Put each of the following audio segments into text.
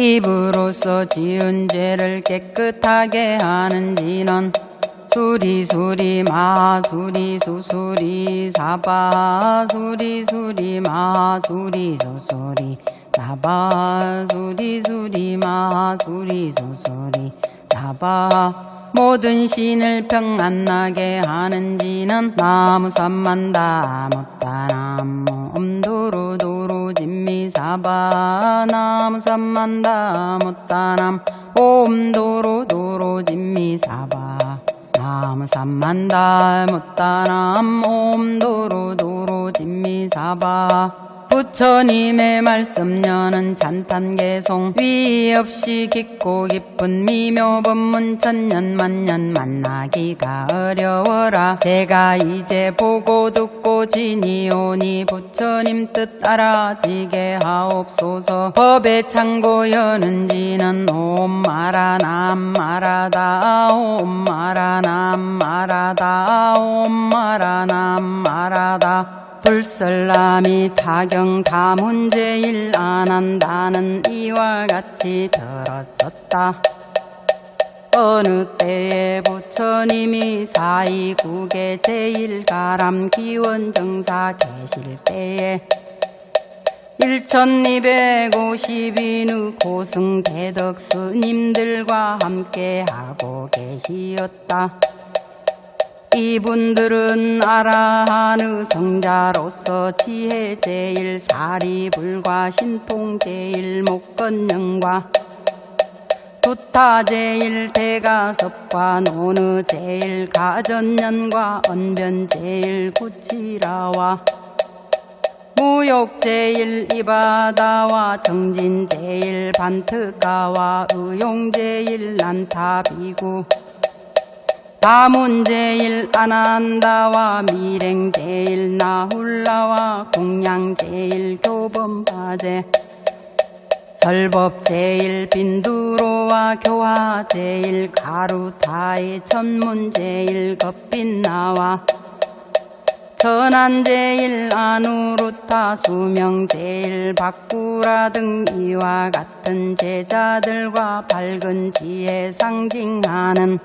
입으로써 지은 죄를 깨끗하게 하는 지는 수리수리 마수리 수수리 사바 수리수리 마수리 수수리 사바 수리수리 마수리 수수리 사바. 모든 신을 평안나게 하는 지는 나무삼만다 못다나무 엄도루도루 진미 사바 나무삼만다 못다남 옴도루도루 진미 사바 나무삼만다 못다남 옴도루도루 진미 사바 부처님의 말씀녀는 찬탄개송 위 없이 깊고 깊은 미묘 법문 천년 만년 만나기가 어려워라. 제가 이제 보고 듣고 지니오니 부처님 뜻 알아지게 하옵소서. 법의 창고 여는지는 옴 마라 남 마라다 옴 마라 남 마라다 옴 마라 남 마라다 불설람이 타경 다 문제일 안 한다는 이와 같이 들었었다. 어느 때에 부처님이 사이국의 제일가람 기원정사 계실 때에 1250인의 고승대덕 스님들과 함께 하고 계시었다. 이분들은 아라한의 성자로서 지혜 제일 사리불과 신통 제일 목건영과 부타 제일 대가섭과 노느 제일 가전년과 언변 제일 구치라와 무욕 제일 이바다와 정진 제일 반트가와 의용 제일 난타 비구 다문제일 아난다와 미랭 제일 나훌라와 공양 제일 교범 바제 설법 제일 빈두로와 교화 제일 가루타이 천문 제일 겁빛나와 천안 제일 아누루타 수명 제일 바꾸라 등 이와 같은 제자들과 밝은 지혜 상징하는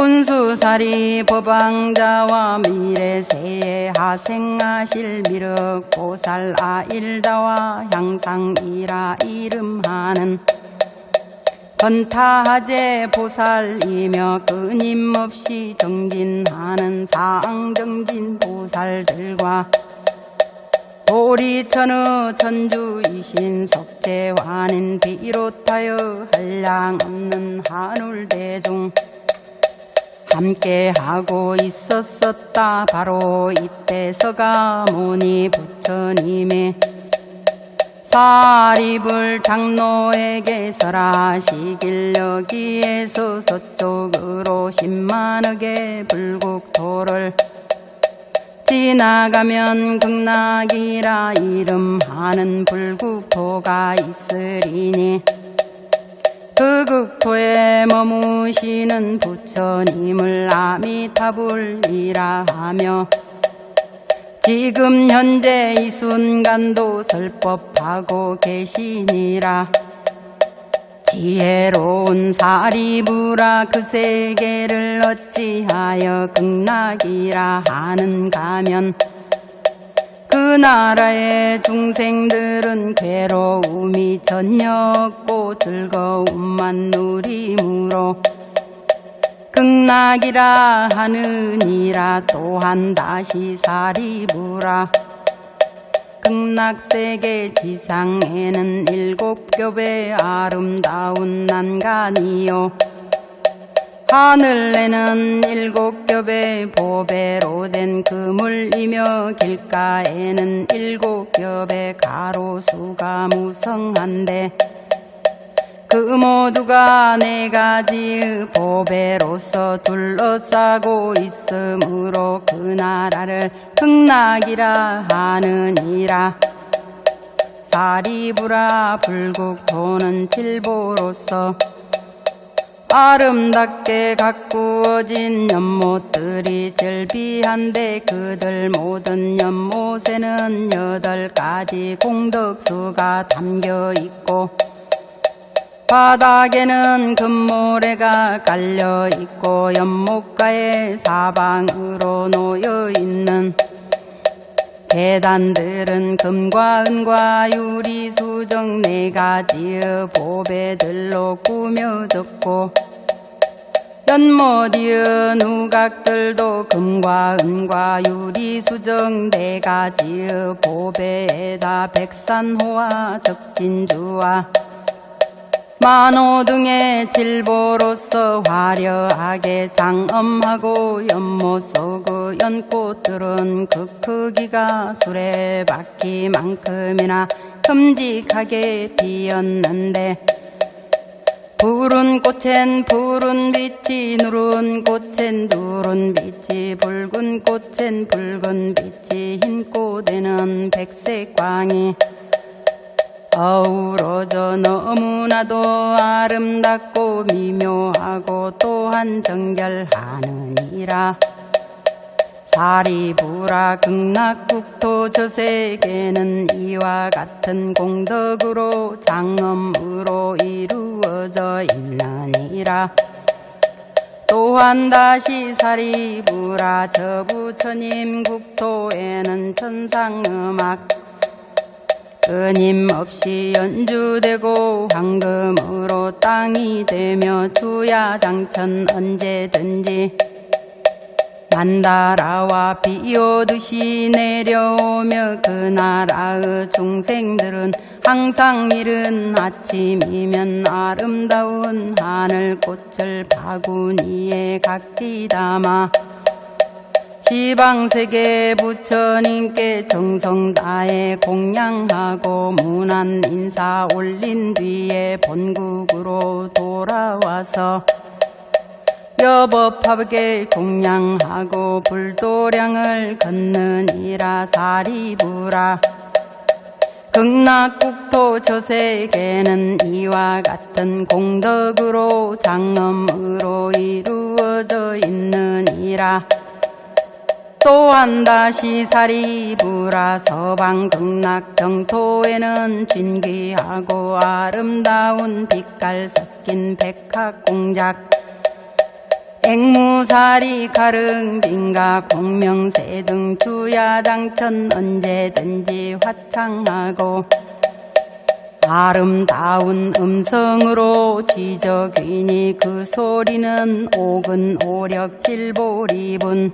문수사리 법왕자와 미래세에 하생하실 미륵보살 아일다와 향상이라 이름하는 건타하제 보살이며 끊임없이 정진하는 사앙정진 보살들과 도리천의 천주이신 석재환인 비롯하여 한량 없는 한울대중 함께 하고 있었었다. 바로 이때 서가모니 부처님의 사리불 장로에게 설하시길 여기에서 서쪽으로 십만억의 불국토를 지나가면 극락이라 이름하는 불국토가 있으리니 그 극토에 머무시는 부처님을 아미타불이라 하며 지금 현재 이 순간도 설법하고 계시니라. 지혜로운 사리부라 그 세계를 어찌하여 극락이라 하는가면 그 나라의 중생들은 괴로움이 전혀 없고 즐거움만 누리므로 극락이라 하느니라 또한 다시 사리부라. 극락세계 지상에는 일곱 겹의 아름다운 난간이요 하늘에는 일곱 겹의 보배로 된 그물이며 길가에는 일곱 겹의 가로수가 무성한데 그 모두가 네 가지의 보배로서 둘러싸고 있으므로 그 나라를 극락이라 하느니라. 사리부라 불국토는 칠보로서 아름답게 가꾸어진 연못들이 절비한데 그들 모든 연못에는 여덟 가지 공덕수가 담겨 있고 바닥에는 금모래가 깔려 있고 연못가에 사방으로 놓여 있는 계단들은 금과 은과 유리 수정 네 가지의 보배들로 꾸며졌고 연못이의 누각들도 금과 은과 유리 수정 네 가지의 보배에다 백산호와 적진주와 만호 등의 질보로서 화려하게 장엄하고 연못 속의 연꽃들은 그 크기가 수레바퀴만큼이나 큼직하게 피었는데 푸른 꽃엔 푸른 빛이 누른 꽃엔 누른 빛이 붉은 꽃엔 붉은 빛이 흰 꽃에는 백색 광이 어우러져 너무나도 아름답고 미묘하고 또한 정결하느니라. 사리부라 극락국토 저 세계는 이와 같은 공덕으로 장엄으로 이루어져 있느니라. 또한 다시 사리부라 저 부처님 국토에는 천상음악 끊임없이 연주되고 황금으로 땅이 되며 주야장천 언제든지 만다라와 비 오듯이 내려오며 그 나라의 중생들은 항상 이른 아침이면 아름다운 하늘꽃을 바구니에 각기 담아 시방세계 부처님께 정성 다해 공양하고 문안 인사 올린 뒤에 본국으로 돌아와서 여법하게 공양하고 불도량을 걷느니라 사리부라. 극락국토 저 세계는 이와 같은 공덕으로 장엄으로 이루어져 있느니라 또한 다시 사리부라 서방 극락 정토에는 진귀하고 아름다운 빛깔 섞인 백합 공작. 앵무사리 가릉빈가 공명새 등 주야장천 언제든지 화창하고 아름다운 음성으로 지저귀니 그 소리는 오근 오력 칠보리분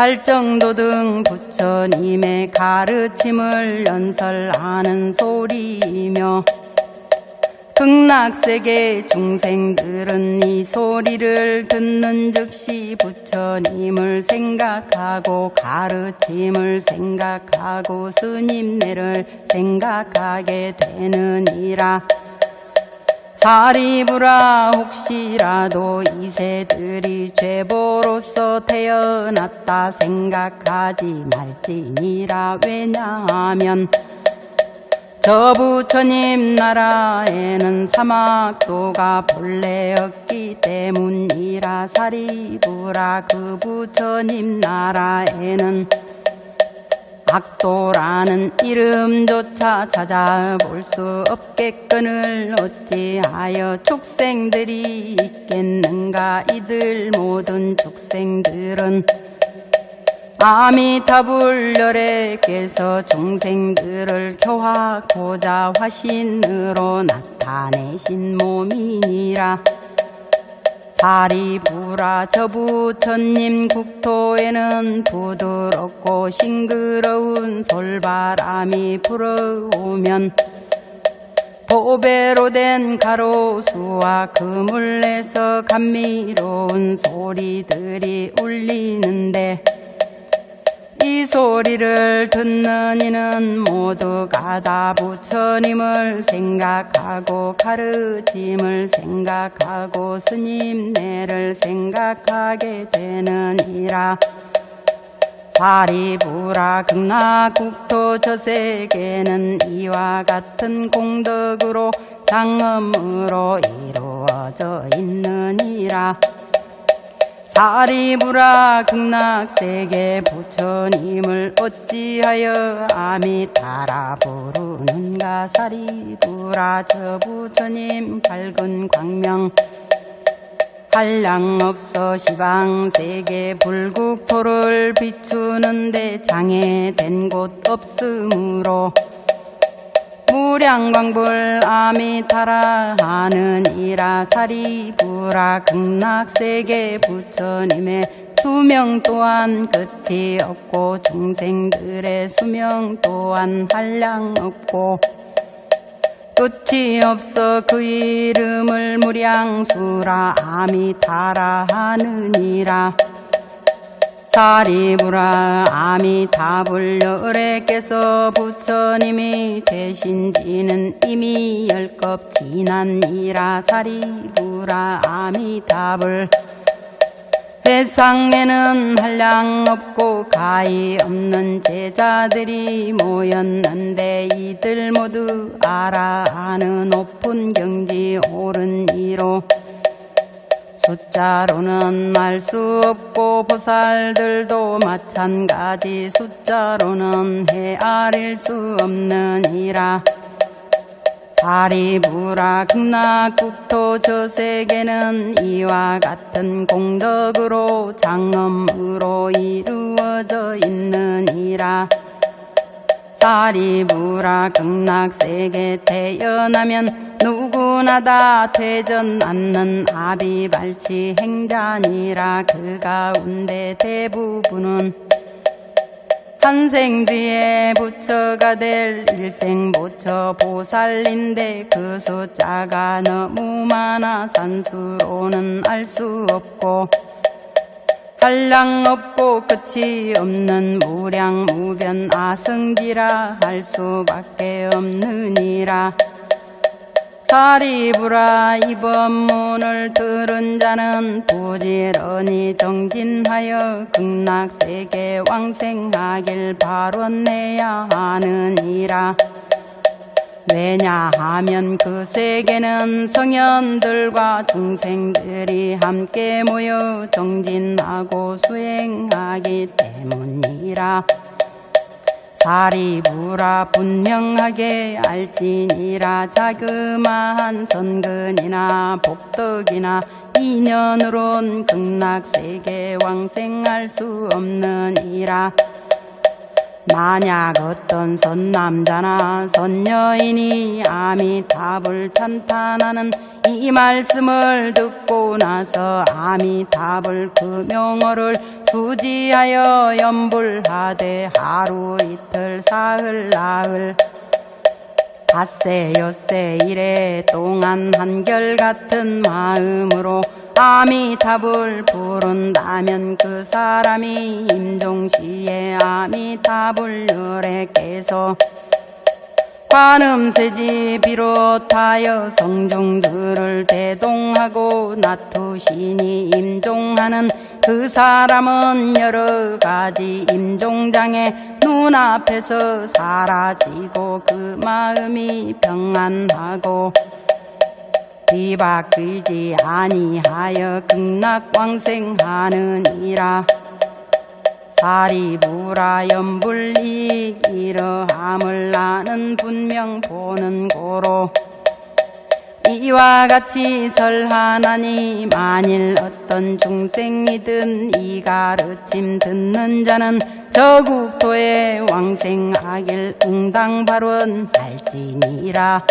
발정도 등 부처님의 가르침을 연설하는 소리이며 극락세계 중생들은 이 소리를 듣는 즉시 부처님을 생각하고 가르침을 생각하고 스님네를 생각하게 되느니라. 사리부라 혹시라도 이 새들이 죄보로서 태어났다 생각하지 말지니라. 왜냐하면 저 부처님 나라에는 사막도가 본래 없기 때문이라. 사리부라 그 부처님 나라에는 악도라는 이름조차 찾아볼 수 없겠거늘 어찌하여 축생들이 있겠는가? 이들 모든 축생들은 아미타불열에께서 중생들을 교화고자 화신으로 나타내신 몸이니라 사리부라 저부처님 국토에는 부드럽고 싱그러운 솔바람이 불어오면 보배로 된 가로수와 그물에서 감미로운 소리들이 울리는데 이 소리를 듣는 이는 모두가 다 부처님을 생각하고 가르침을 생각하고 스님네를 생각하게 되느니라. 사리부라 극락국토 저 세계는 이와 같은 공덕으로 장엄으로 이루어져 있느니라. 사리부라 극락세계 부처님을 어찌하여 아미타라 부르는가 사리부라 저 부처님 밝은 광명 한량 없어 시방세계 불국토를 비추는데 장애된 곳 없으므로 무량광불 아미타라 하느니라 사리부라 극락세계 부처님의 수명 또한 끝이 없고 중생들의 수명 또한 한량 없고 끝이 없어 그 이름을 무량수라 아미타라 하느니라 사리부라 아미타불열애께서 부처님이 되신 지는 이미 열겁 지난이라. 사리부라 아미타불. 세상에는 한량 없고 가히 없는 제자들이 모였는데 이들 모두 알아 아는 높은 경지 옳은 이로 숫자로는 알수 없고 보살들도 마찬가지 숫자로는 헤아릴 수 없느니라. 사리부라 극락국토 저 세계는 이와 같은 공덕으로 장엄으로 이루어져 있느니라. 사리부라 극락세계 태어나면 누구나 다. 퇴전 않는 아비발치 행자니라 그 가운데 대부분은 한생 뒤에 부처가 될 일생 부처 보살인데 그 숫자가 너무 많아 산수로는 알 수 없고 한량 없고 끝이 없는 무량 무변 아승지라 할 수밖에 없느니라 사리부라 이 법문을 들은 자는 부지런히 정진하여 극락세계 왕생하길 발원해야 하느니라. 왜냐하면 그 세계는 성현들과 중생들이 함께 모여 정진하고 수행하기 때문이라 사리부라 분명하게 알지니라. 자그마한 선근이나 복덕이나 인연으론 극락세계 왕생할 수 없느니라 만약 어떤 선남자나 선여인이 아미탑을 찬탄하는 이 말씀을 듣고 나서 아미탑을 그 명어를 수지하여 염불하되 하루 이틀 사흘 나흘 닷새 엿새 이래 동안 한결같은 마음으로 아미탑을 부른다면 그 사람이 임종시에 아미탑을 열애께서 관음세지 비롯하여 성중들을 대동하고 나투신이 임종하는 그 사람은 여러 가지 임종장에 눈앞에서 사라지고 그 마음이 평안하고 뒤바뀌지 아니하여 극락왕생하느니라. 사리부라 염불리 이러함을 나는 분명 보는 고로. 이와 같이 설하나니 만일 어떤 중생이든 이 가르침 듣는 자는 저 국토에 왕생하길 응당 발언할지니라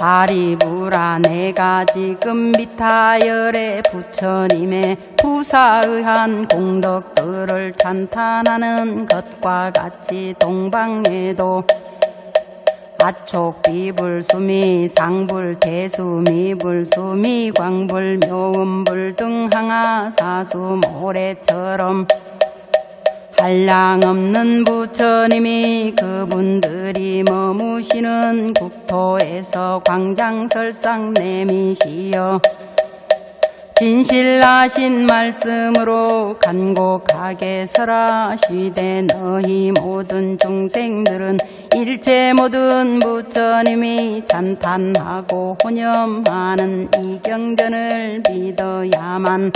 사리부라 내가 지금 비타열의 부처님의 부사의한 공덕들을 찬탄하는 것과 같이 동방에도 아촉 비불 수미 상불 대수 미불 수미 광불 묘음불 등 항아 사수 모래처럼 한량 없는 부처님이 그분들이 머무시는 국토에서 광장설상 내미시어 진실하신 말씀으로 간곡하게 설하시되 너희 모든 중생들은 일체 모든 부처님이 찬탄하고 혼념하는 이 경전을 믿어야만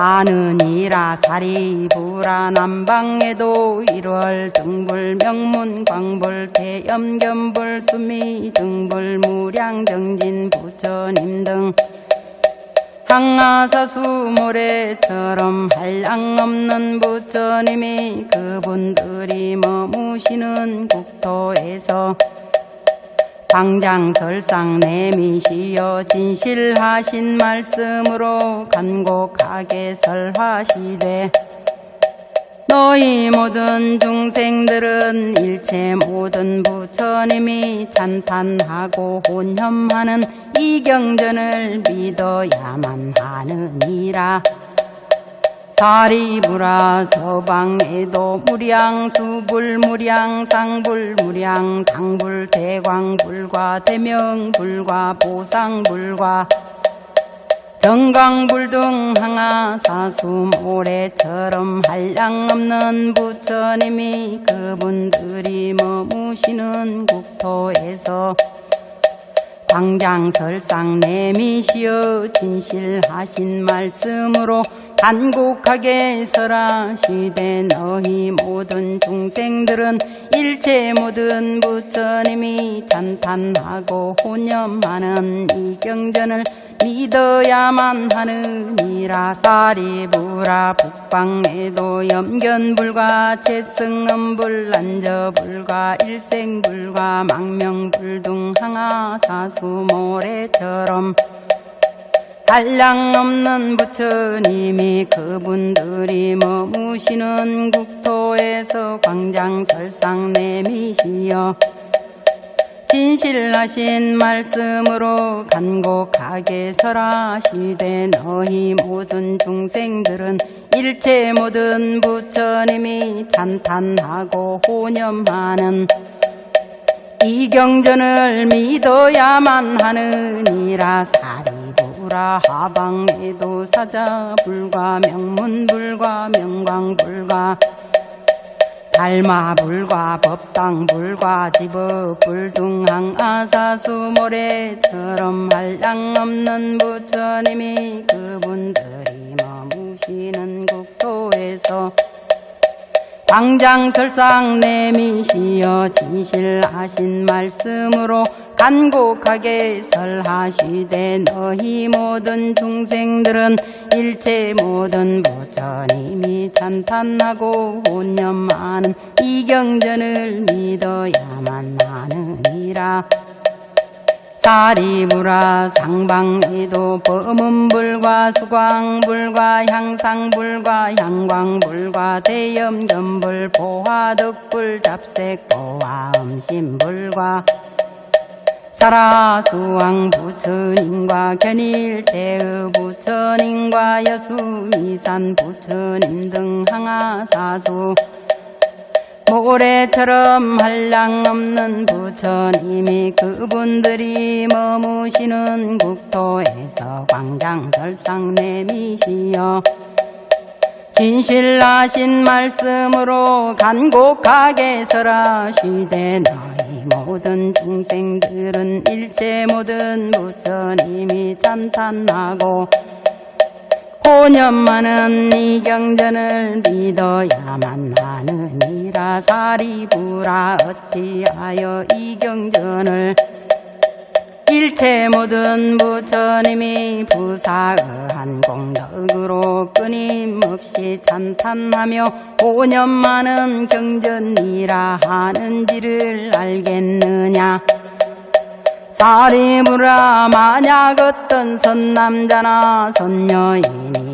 하느니라 사리 불안 남방에도 1월 등불 명문 광불 대염 겸불 수미 등불 무량 정진 부처님 등 항아사수 모래처럼 한량 없는 부처님이 그분들이 머무시는 국토에서 당장 설상 내미시어 진실하신 말씀으로 간곡하게 설하시되 너희 모든 중생들은 일체 모든 부처님이 찬탄하고 혼념하는 이 경전을 믿어야만 하느니라. 사리부라 서방에도 무량수불 무량상불 무량당불 대광불과 대명불과 보상불과 정강불 등 항아 사수 모래처럼 한량 없는 부처님이 그분들이 머무시는 국토에서 광장설상 내미시어 진실하신 말씀으로 간곡하게 설하시되 너희 모든 중생들은 일체 모든 부처님이 찬탄하고 혼념하는 이 경전을 믿어야만 하느니라. 사리부라 북방에도 염견불과 채승음불 난저불과 일생불과 망명불 등 항아사수 모래처럼 한량 없는 부처님이 그분들이 머무시는 국토에서 광장 설상 내미시어 진실하신 말씀으로 간곡하게 설하시되 너희 모든 중생들은 일체 모든 부처님이 찬탄하고 호념하는 이 경전을 믿어야만 하느니라 사리 부라. 하방에도 사자 불과 명문 불과 명광 불과 달마 불과 법당 불과 집어불 등항아사수 모래처럼 한량 없는 부처님이 그분들이 머무시는 국토에서 광장설상 내미시어 진실하신 말씀으로 간곡하게 설하시되 너희 모든 중생들은 일체 모든 부처님이 찬탄하고 혼념하는 이 경전을 믿어야만 하느니라 사리부라 상방에도 범음불과 수광불과 향상불과 향광불과 대염견불 보화덕불 잡색보화 음심불과 사라수왕 부처님과 견일대의 부처님과 여수미산 부처님 등 항아사수 모래처럼 한량 없는 부처님이 그분들이 머무시는 국토에서 광장설상 내미시어 진실하신 말씀으로 간곡하게 설하 시되 너희 모든 중생들은 일체 모든 부처님이 찬탄하고 호념하는 이 경전을 믿어야만 하느니라 사리부라 어찌하여 이 경전을 일체 모든 부처님이 부사의한 공덕으로 끊임없이 찬탄하며 호념하는 경전이라 하는지를 알겠느냐? 사리무라 만약 어떤 선남자나 이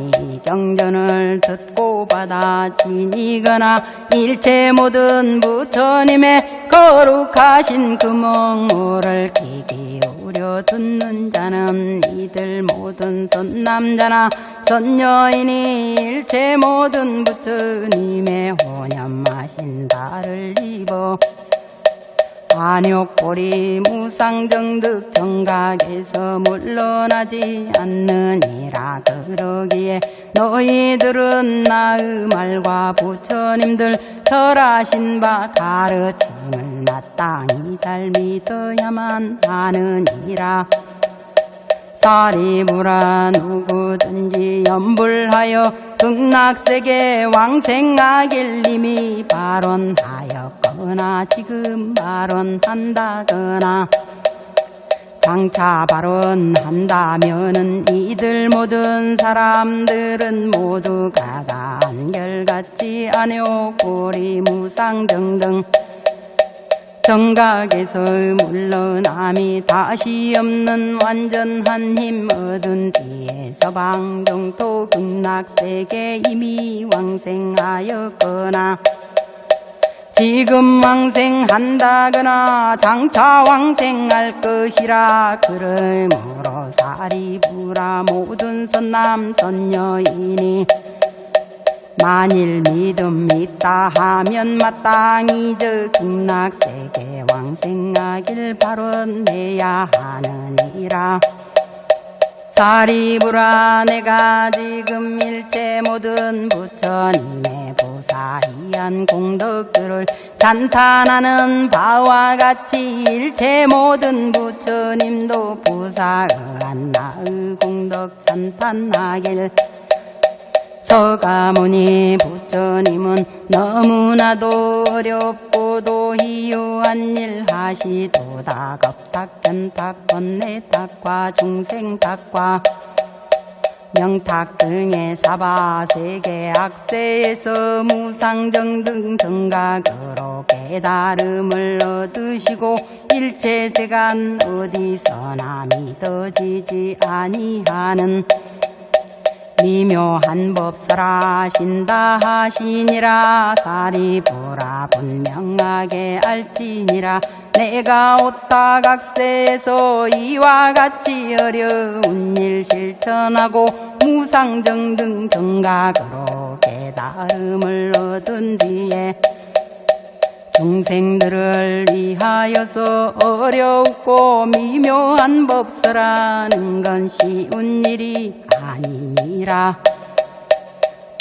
경전을 듣고 받아 지니거나 일체 모든 부처님의 거룩하신 금엉호를 귀 기울여 듣는 자는 이들 모든 선남자나 선여인이 일체 모든 부처님의 호념하신 바를 입어 안욕보리 무상정득 정각에서 물러나지 않느니라. 그러기에 너희들은 나의 말과 부처님들 설하신 바 가르침을 마땅히 잘 믿어야만 하느니라 사리부라 누구든지 염불하여 극락세계 왕생하길 님이 발언하였거나 지금 발언한다거나 장차 발언한다면은 이들 모든 사람들은 모두가 다 한결같지 않요 고리 무상 등등 정각에서 물러남이 다시 없는 완전한 힘 얻은 뒤에 서방정토 극락세계 이미 왕생하였거나 지금 왕생한다거나 장차 왕생할 것이라 그러므로 사리부라 모든 선남 선녀이니 만일 믿음 있다 하면 마땅히 저 극락세계 왕생하길 발언해야 하느니라. 사리부라 내가 지금 일체 모든 부처님의 보사이한 공덕들을 찬탄하는 바와 같이 일체 모든 부처님도 보사의한 나의 공덕 찬탄하길 서가모니 부처님은 너무나도 어렵고도 희유한 일 하시도다. 겁탁 견탁 번뇌 탁과 중생 탁과 명탁 등의 사바 세계 악세에서 무상정 등 정각으로 깨달음을 얻으시고 일체세간 어디서나 믿어지지 아니하는 미묘한 법 설하신다 하시니라. 사리 보라 분명하게 알지니라. 내가 오따각세에서 이와 같이 어려운 일 실천하고 무상정 등 정각으로 깨달음을 얻은 뒤에 중생들을 위하여서 어렵고 미묘한 법설하는 건 쉬운 일이 아니니라.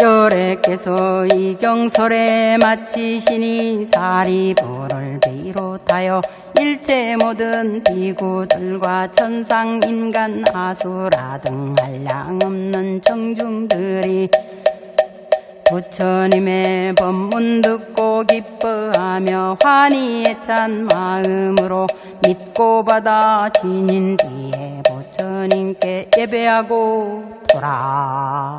열애께서 이 경설에 마치시니 사리부를 비롯하여 일체 모든 비구들과 천상 인간 아수라 등 한량 없는 청중들이 부처님의 법문 듣고 기뻐하며 환희에 찬 마음으로 믿고 받아 지닌 뒤에 부처님께 예배하고 돌아갔다.